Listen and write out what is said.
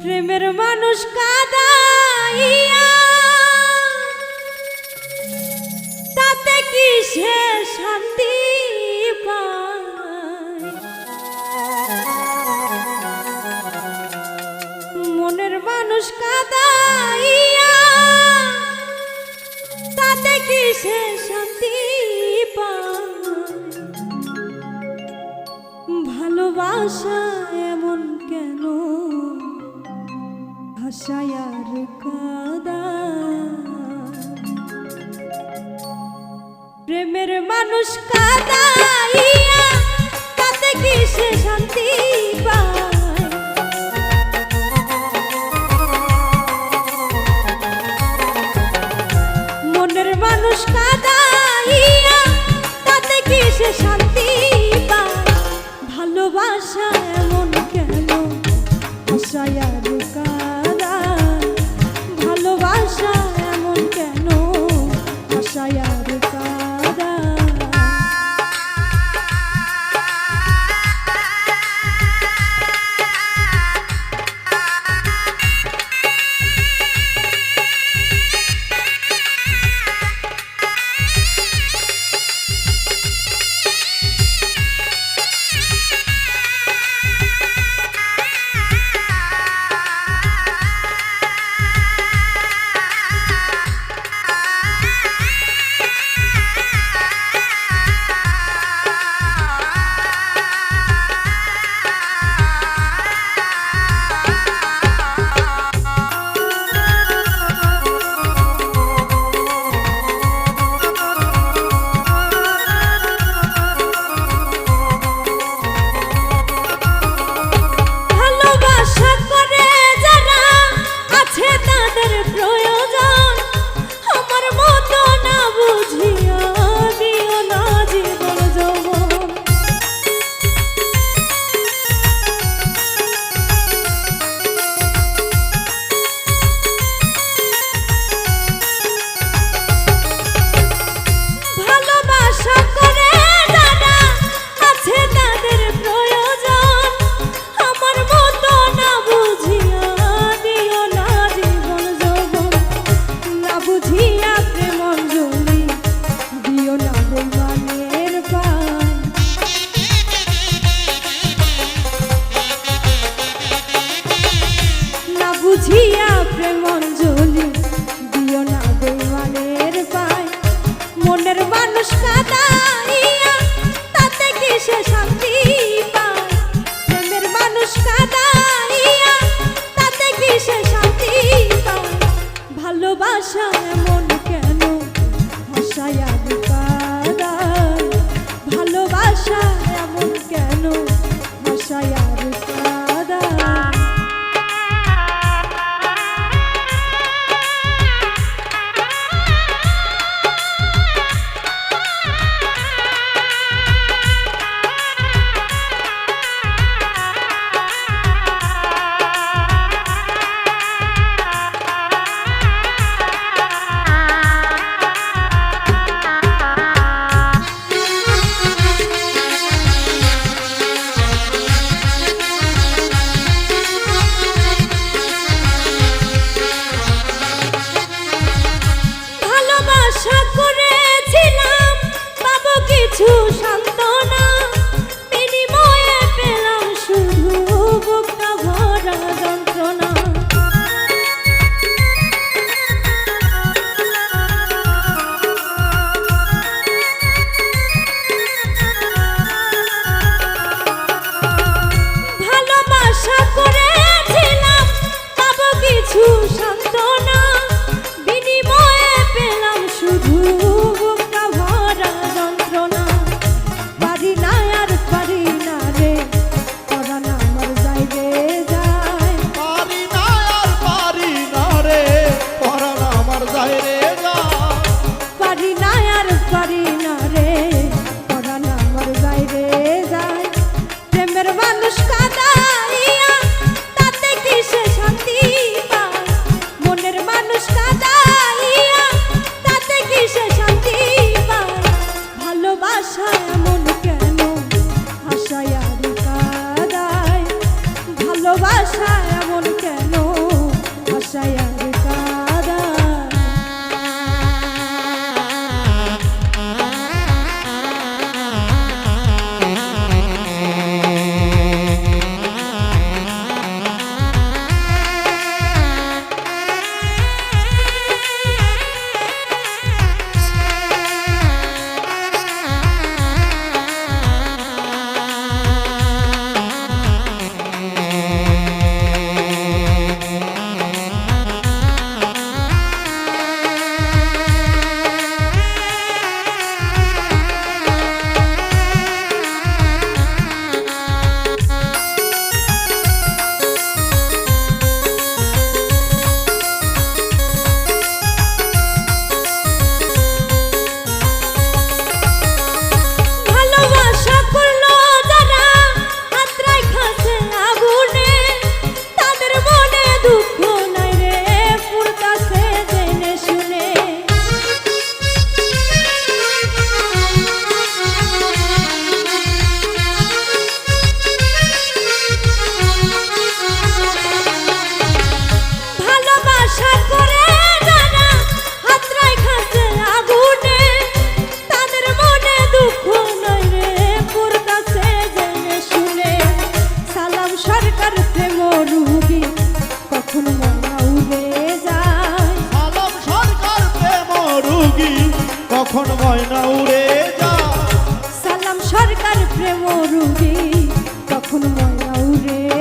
প্রেমের মানুষ কাদাইয়া ভালোবাসা এমন কেন? ভাষায় আর কাদা। প্রেমের মানুষ কাদাইয়া তাতে কি সে শান্তি পায়? Jaya কিছু শান্ত কখন ময়না উড়ে যায়? সালাম সরকার প্রেম রুগী তখন ময়না উড়ে